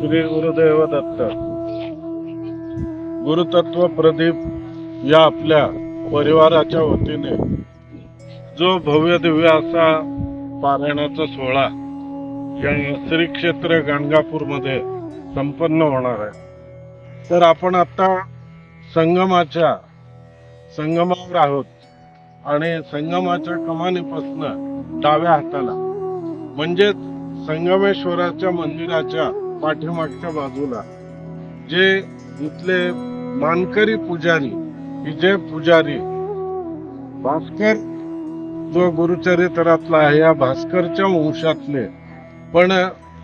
श्री गुरुदेव दत्त गुरुतत्व प्रदीप या आपल्या परिवाराच्या वतीने जो भव्य दिव्य असा पारायणाचा सोहळा या श्री क्षेत्र गाणगापूरमध्ये संपन्न होणार आहे. तर आपण आता संगमाच्या संगमावर आहोत आणि संगमाच्या कमानीपासून डाव्या हाताला म्हणजेच संगमेश्वराच्या मंदिराच्या पाठीमागच्या बाजूला जे इथले मानकरी पुजारी विजय पुजारी भास्कर जो गुरुचरित्रातला आहे या भास्करच्या वंशातले. पण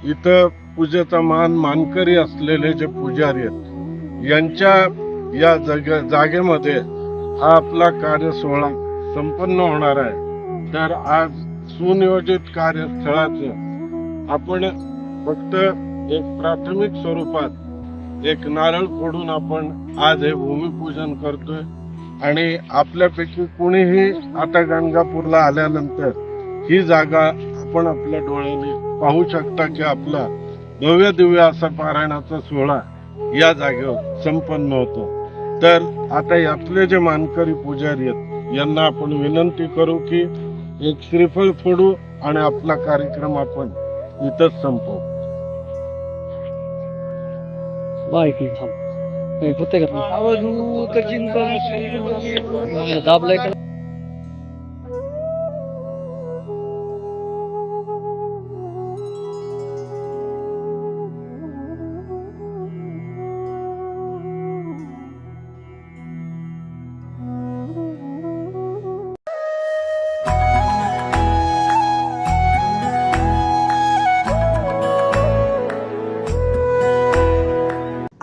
इथं पूजेचा मान मानकरी असलेले जे पुजारी आहेत यांच्या या जग जागेमध्ये हा आपला कार्य सोहळा संपन्न होणार आहे. तर आज सुनियोजित कार्यस्थळाचं आपण फक्त एक प्राथमिक स्वरूपात एक नारळ फोडून आपण आज हे भूमिपूजन करतोय. आणि आपल्यापैकी कुणीही आता गणगापूरला आल्यानंतर ही जागा आपण आपल्या डोळ्याने पाहू शकता की आपला भव्य दिव्य असा पारायणाचा सोहळा या जागेवर संपन्न होतो. तर आता यातले जे मानकरी पुजारी आहेत यांना आपण विनंती करू की एक श्रीफळ फोडू आणि आपला कार्यक्रम आपण इथंच संपवू. माहिती थांब. श्री दाबलाय